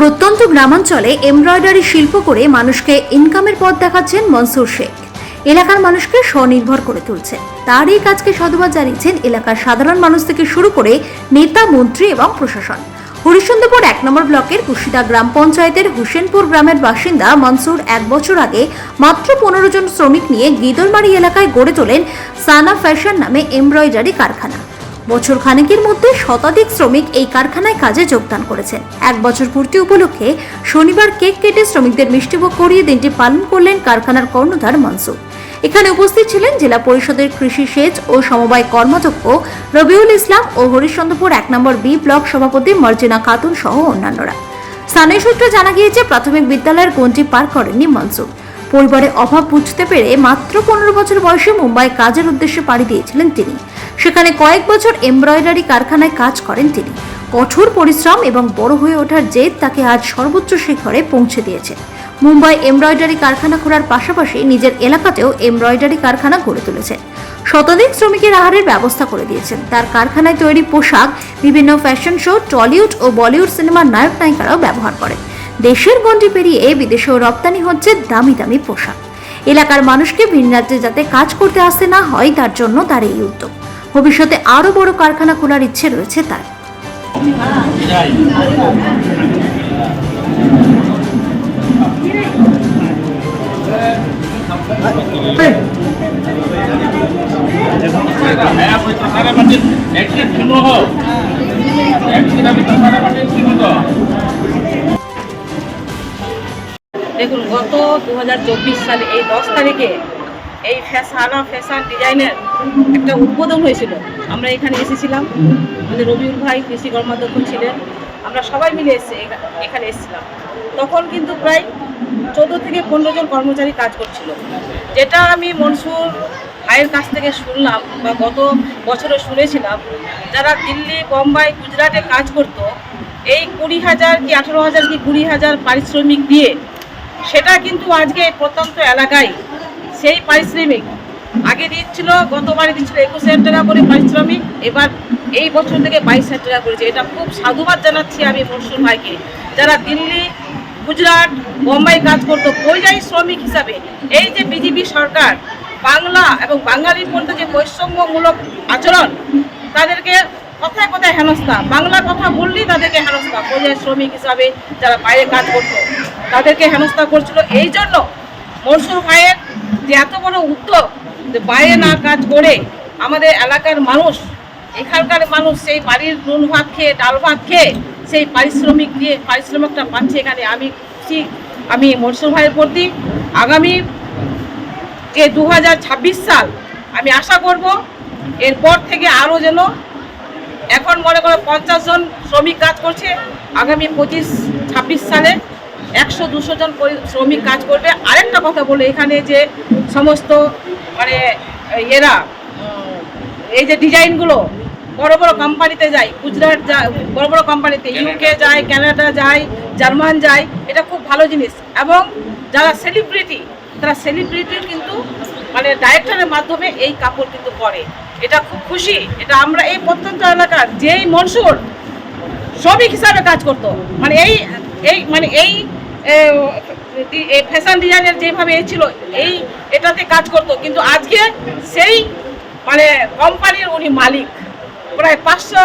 প্রত্যন্ত গ্রামাঞ্চলে এমব্রয়ডারি শিল্প করে মানুষকে ইনকামের পথ দেখাচ্ছেন মনসুর শেখ। এলাকার মানুষকে স্বনির্ভর করে তুলছে। তার এই কাজকে সাধুবাদ জানিয়েছেন এলাকার সাধারণ মানুষ থেকে শুরু করে নেতা, মন্ত্রী এবং প্রশাসন। হরিশ্চন্দ্রপুর এক নম্বর ব্লকের কুশিদা গ্রাম পঞ্চায়েতের হুসেনপুর গ্রামের বাসিন্দা মনসুর এক বছর আগে মাত্র পনেরো জন শ্রমিক নিয়ে গিদলমারি এলাকায় গড়ে তোলেন সানা ফ্যাশন নামে এমব্রয়ডারি কারখানা। বছর খানেকের মধ্যে শতাধিক শ্রমিক এই কারখানায় কাজে যোগদান করেছেন। এক বছর পূর্তি উপলক্ষে শনিবার কেক কেটে শ্রমিকদের মিষ্টিভোগ করিয়ে দিনটি পালন করলেন কারখানার কর্ণধার মনসুর। এখানে উপস্থিত ছিলেন জেলা পরিষদের কৃষি সেচ ও সমবায় কর্মাধ্যক্ষ রবিউল ইসলাম ও হরিশ্চন্দ্রপুর এক নম্বর বি ব্লক সভাপতি মর্জিনা খাতুন সহ অন্যান্যরা। স্থানীয় সূত্রে জানা গিয়েছে, প্রাথমিক বিদ্যালয়ের গঞ্জি পার করেননি মনসুর। পরিবারের অভাব বুঝতে পেরে মাত্র পনেরো বছর বয়সে মুম্বাই কাজের উদ্দেশ্যে পাড়ি দিয়েছিলেন তিনি। সেখানে কয়েক বছর এমব্রয়ডারি কারখানায় কাজ করেন তিনি। কঠোর পরিশ্রম এবং বড় হয়ে ওঠার জেদ তাকে আজ সর্বোচ্চ শিখরে পৌঁছে দিয়েছে। মুম্বাই এমব্রয়ডারি কারখানা খোলার পাশাপাশি নিজের এলাকাতেও এমব্রয়ডারি কারখানা গড়ে তুলেছে। শতাধিক শ্রমিকের আহারের ব্যবস্থা করে দিয়েছেন। তার কারখানায় তৈরি পোশাক, বিভিন্ন ফ্যাশন শো, টলিউড ও বলিউড সিনেমার নায়ক নায়িকারাও ব্যবহার করেন। দেশের গণ্ডি পেরিয়ে বিদেশেও রপ্তানি হচ্ছে দামি দামি পোশাক। এলাকার মানুষকে ভিন রাজ্যে যাতে কাজ করতে আসতে না হয়, তার জন্য তার এই উদ্যোগ। ভবিষ্যতে আরও বড় কারখানা খোলার ইচ্ছে রয়েছে তার। দেখুন, গত দুহাজার চব্বিশ সালে এই দশ তারিখে এই ফ্যাশানা, ফ্যাশন ডিজাইনের একটা উদ্বোধন হয়েছিল। আমরা এখানে এসেছিলাম। আমাদের রবিউল ভাই, কৃষি কর্মাধ্যক্ষ ছিলেন। আমরা সবাই মিলে এসে এখানে এসেছিলাম। তখন কিন্তু প্রায় চোদ্দ থেকে পনেরো জন কর্মচারী কাজ করছিল। যেটা আমি মনসুর ভাইয়ের কাছ থেকে শুনলাম বা গত বছরে শুনেছিলাম, যারা দিল্লি, বোম্বাই, গুজরাটে কাজ করতো, এই কুড়ি হাজার কি আঠেরো হাজার কি কুড়ি হাজার পারিশ্রমিক দিয়ে, সেটা কিন্তু আজকে প্রত্যন্ত এলাকায় সেই পারিশ্রমিক। আগে দিচ্ছিল গতবারে দিচ্ছিল একুশ হাজার টাকা করে পারিশ্রমিক। এবার এই বছর থেকে বাইশ হাজার টাকা করেছে। এটা খুব সাধুবাদ জানাচ্ছি আমি মনসুর ভাইকে। যারা দিল্লি, গুজরাট, বোম্বাই কাজ করতো পরিযায়ী শ্রমিক হিসাবে এই যে বিজেপি সরকার, বাংলা এবং বাঙালির মধ্যে যে বৈষম্যমূলক আচরণ, তাদেরকে কথায় কথায় হেনস্থা বাংলা কথা বললেই তাদেরকে হেনস্থা। পরিযায়ী শ্রমিক হিসাবে যারা বাইরে কাজ করতো, তাদেরকে হেনস্থা করছিল। এই জন্য মনসুর ভাইয়ের যে এত বড় উদ্যোগ যে বাইরে না কাজ করে আমাদের এলাকার মানুষ, এখানকার মানুষ সেই বাড়ির নুন ভাত খেয়ে, ডাল ভাত খেয়ে সেই পারিশ্রমিক দিয়ে পারিশ্রমিকটা পাচ্ছে এখানে। আমি খুশি, আমি মনসুর ভাইয়ের প্রতি আগামী যে দু হাজার ছাব্বিশ সাল আমি আশা করব, এরপর থেকে আরও যেন এখন মনে করো পঞ্চাশ জন শ্রমিক কাজ করছে, আগামী পঁচিশ ছাব্বিশ সালে একশো দুশো জন পরি- শ্রমিক কাজ করবে। আরেকটা কথা বলে এখানে যে সমস্ত মানে এরা এই যে ডিজাইনগুলো বড় বড় কোম্পানিতে যায় গুজরাট যায় বড় বড় কোম্পানিতে ইউকে যায় কানাডা যায় জার্মান যায় এটা খুব ভালো জিনিস। এবং যারা সেলিব্রিটি তারা সেলিব্রিটির কিন্তু মানে ডাইরেক্টরের মাধ্যমে এই কাপড় কিন্তু করে এটা খুব খুশি। এটা আমরা এই প্রত্যন্ত এলাকার যেই মনসুর শ্রমিক হিসাবে কাজ করতো। মানে এই এই মানে এই ফ্যাশন ডিজাইনের যেভাবে এই ছিল, এই এটাতে কাজ করতো। কিন্তু আজকে সেই মানে কোম্পানির উনি মালিক। প্রায় পাঁচশো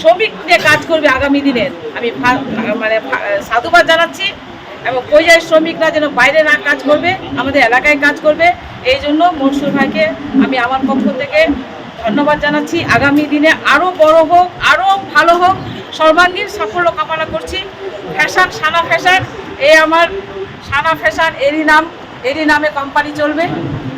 শ্রমিক নিয়ে কাজ করবে আগামী দিনের আমি মানে সাধুবাদ জানাচ্ছি। এবং পরিযায়ী শ্রমিকরা যেন বাইরে না কাজ করবে, আমাদের এলাকায় কাজ করবে। এই জন্য মনসুর ভাইকে আমি আমার পক্ষ থেকে ধন্যবাদ জানাচ্ছি। আগামী দিনে আরও বড় হোক আরও ভালো হোক, সর্বাঙ্গীন সাফল্য কামনা করছি। ফ্যাশন সানা ফ্যাশন এই আমার সানা ফ্যাশন, এরই নাম, এরই নামে কোম্পানি চলবে,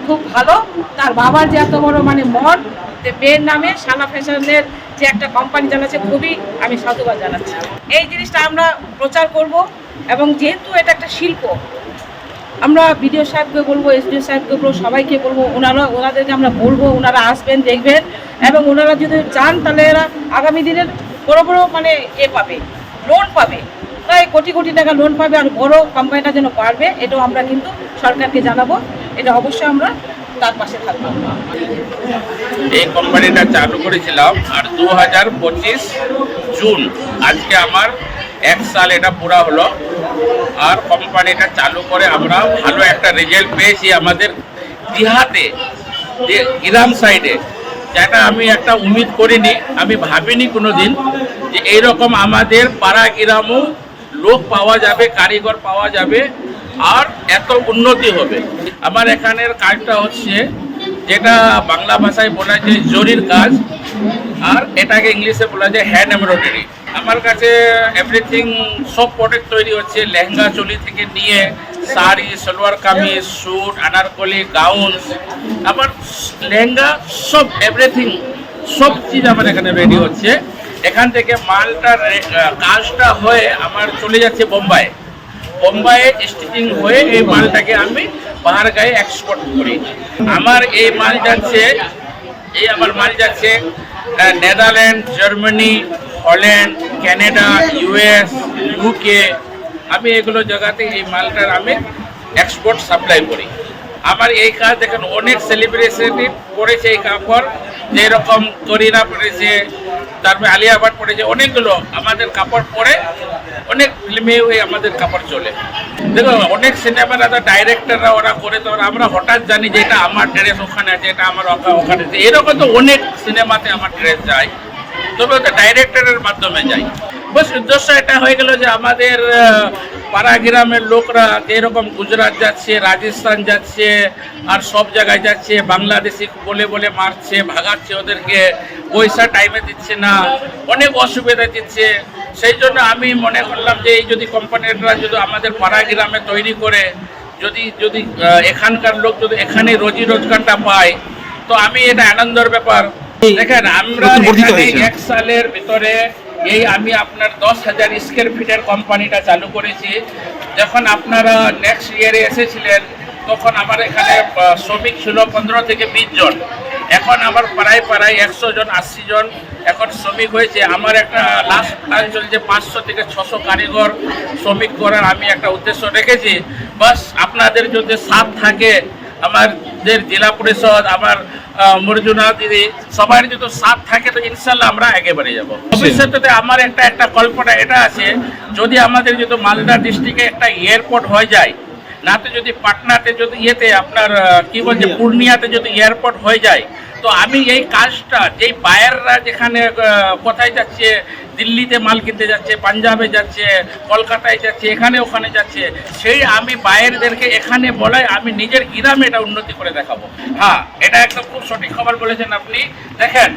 খুব ভালো। তার বাবার যে এত বড় মানে মন, যে মেয়ের নামে সানা ফ্যাশনের যে একটা কোম্পানি জানাচ্ছে, খুবই আমি সাধুবাদ জানাচ্ছি। এই জিনিসটা আমরা প্রচার করব, এবং যেহেতু এটা একটা শিল্প, আমরা বিডিও সাহেবকে বলব, এসডিও সাহেবকে বলব, সবাইকে বলব, ওনারা, ওনাদেরকে আমরা বলব, ওনারা আসবেন, দেখবেন, এবং ওনারা যদি চান, তাহলে এরা আগামী দিনের বড় বড় মানে এ পাবে লোন পাবে। প্রায় কোটি কোটি টাকা লোন পাবে আর বড় কোম্পানিটা যেন পারবে, এটাও আমরা কিন্তু সরকারকে জানাব। এটা অবশ্যই আমরা তার পাশে থাকব। এই কোম্পানিটা চালু করেছিলাম আর দু হাজার পঁচিশ জুন, আজকে আমার এক সাল এটা পুরা হলো। আর কোম্পানিটা চালু করে আমরা ভালো একটা রেজাল্ট পেয়েছি আমাদের দিহাতে, যে গ্রাম সাইডে যেটা আমি একটা উমিদ করিনি, আমি ভাবিনি কোনো দিন যে এইরকম আমাদের পাড়া গ্রামও লোক পাওয়া যাবে, কারিগর পাওয়া যাবে, আর এত উন্নতি হবে। আমার এখানের কাজটা হচ্ছে যেটা বাংলা ভাষায় বলা যায় জরির কাজ, আর এটাকে ইংলিশে বলা যায় হ্যান্ড এমব্রয়ডারি আমার কাছে এভরিথিং সব প্রোডাক্ট তৈরি হচ্ছে, লেহেঙ্গা চলি থেকে নিয়ে শাড়ি, সালোয়ার কামিজ স্যুট আনারকলি গাউন আমার লেহেঙ্গা সব এভরিথিং সব চিজ আমার এখানে রেডি হচ্ছে। এখান থেকে মালটা কাজটা হয়ে আমার চলে যাচ্ছে বোম্বাই। বোম্বাইয়ে স্টিচিং হয়ে এই মালটাকে আমি বাহার গায়ে এক্সপোর্ট করি। আমার এই মাল যাচ্ছে, এই আমার মাল যাচ্ছে Netherland, Germany, Holland Canada US UK আমি এগুলো জায়গাতে এই মালটার আমি এক্সপোর্ট সাপ্লাই করি। আমার এই কাজ দেখেন, অনেক সেলিব্রেশন করেছে এই কাপড় যেরকম করিনা পড়েছে তারপরে আলিয়া ভাট পড়েছে অনেকগুলো আমাদের কাপড় পরে, অনেক ফিল্মে হয়ে আমাদের কাপড় চলে। দেখো, অনেক সিনেমার ডাইরেক্টররা ওরা করে তো আমরা হঠাৎ জানি যে এটা আমার ড্রেস ওখানে আছে, এটা আমার ওখা- ওখানে আছে। এরকম তো অনেক সিনেমাতে আমার ড্রেস যায়। তবে ওটা ডাইরেক্টরের মাধ্যমে যায়। বস, উদ্দেশ্য এটা হয়ে গেল যে আমাদের পাড়া গ্রামের লোকরা যেরকম গুজরাট যাচ্ছে রাজস্থান যাচ্ছে আর সব জায়গায় যাচ্ছে বাংলাদেশি বলে বলে মারছে ভাগাচ্ছে ওদেরকে পয়সা টাইমে দিচ্ছে না অনেক অসুবিধা দিচ্ছে সেই জন্য আমি মনে করলাম যে এই যদি কোম্পানিটা যদি আমাদের পাড়া গ্রামে তৈরি করে যদি যদি এখানকার লোক যদি এখানে রোজি রোজগারটা পায় তো আমি এটা আনন্দের ব্যাপার দেখেন আমরা। এক সালের ভিতরে এই আমি আপনার দশ হাজার স্কোয়ার ফিটের কোম্পানিটা চালু করেছি। যখন আপনারা নেক্সট ইয়ারে এসেছিলেন, তখন আমার এখানে শ্রমিক ছিল পনেরো থেকে বিশ জন। এখন আমার পাড়ায় পাড়ায় একশো জন, আশি জন এখন শ্রমিক হয়েছে। আমার একটা লাস্ট প্ল্যান চলছে পাঁচশো থেকে ছশো কারিগর শ্রমিক করার। আমি একটা উদ্দেশ্য রেখেছি। বাস, আপনাদের যদি সাথ থাকে আমাদের জেলা পরিষদ আমার মরিজুনা দিদি সবার যদি সাথ থাকে তো ইনশাল্লাহ আমরা একেবারে যাব। ভবিষ্যতে আমার একটা একটা কল্পনা এটা আছে যদি আমাদের যদি মালদা ডিস্ট্রিক্টে একটা এয়ারপোর্ট হয়ে যায় না তো যদি পাটনাতে যদি ইয়েতে আপনার কি বলছে পূর্ণিয়াতে যদি এয়ারপোর্ট হয়ে যায় তো আমি এই কাজটা, যেই বায়াররা যেখানে কোথায় যাচ্ছে, দিল্লিতে মাল কিনতে যাচ্ছে, পাঞ্জাবে যাচ্ছে, কলকাতায় যাচ্ছে, এখানে ওখানে যাচ্ছে, সেই আমি বায়ারদেরকে এখানে বলাই, আমি নিজের গ্রামে এটা উন্নতি করে দেখাবো। হ্যাঁ এটা একদম খুব সঠিক খবর বলেছেন আপনি। দেখেন,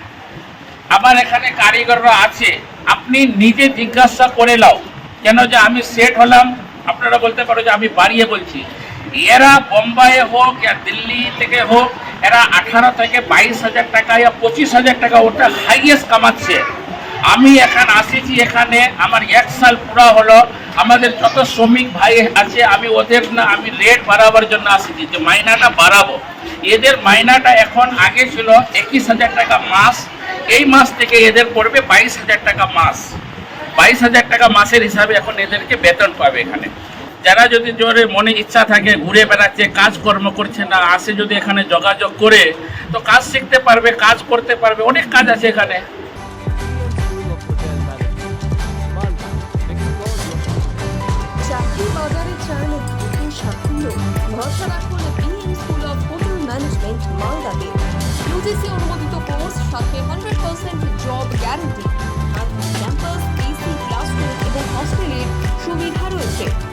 আমার এখানে কারিগররা আছে, আপনি নিজে জিজ্ঞাসা করে লাও, কেন যে আমি সেট হলাম, আপনারা বলতে পারো যে আমি বাড়িয়ে বলছি। এরা বোম্বাইয়ে হোক ইয়া দিল্লি থেকে হোক, এরা আঠারো থেকে বাইশ হাজার টাকা ইয়া পঁচিশ হাজার টাকা ওটা হাইয়েস্ট কামাচ্ছে। আমি এখন আসেছি এখানে, আমার এক সাল পুরা হলো, আমাদের যত শ্রমিক ভাই আছে, আমি ওদের না, আমি রেট বাড়াবার জন্য আসেছি, যে মাইনাটা বাড়াবো। এদের মাইনাটা এখন আগে ছিল একুশ হাজার টাকা মাস, এই মাস থেকে এদের পড়বে বাইশ হাজার টাকা মাস। বাইশ হাজার টাকা মাসের হিসাবে এখন এদেরকে বেতন পাবে এখানে। যারা যদি জোরে মনে ইচ্ছা থাকে, ঘুরে বেড়াচ্ছে, কাজকর্ম করছে না, আসে যদি এখানে যোগাযোগ করে, তো কাজ শিখতে পারবে, কাজ করতে পারবে, অনেক কাজ আছে এখানে। সুবিধা রয়েছে।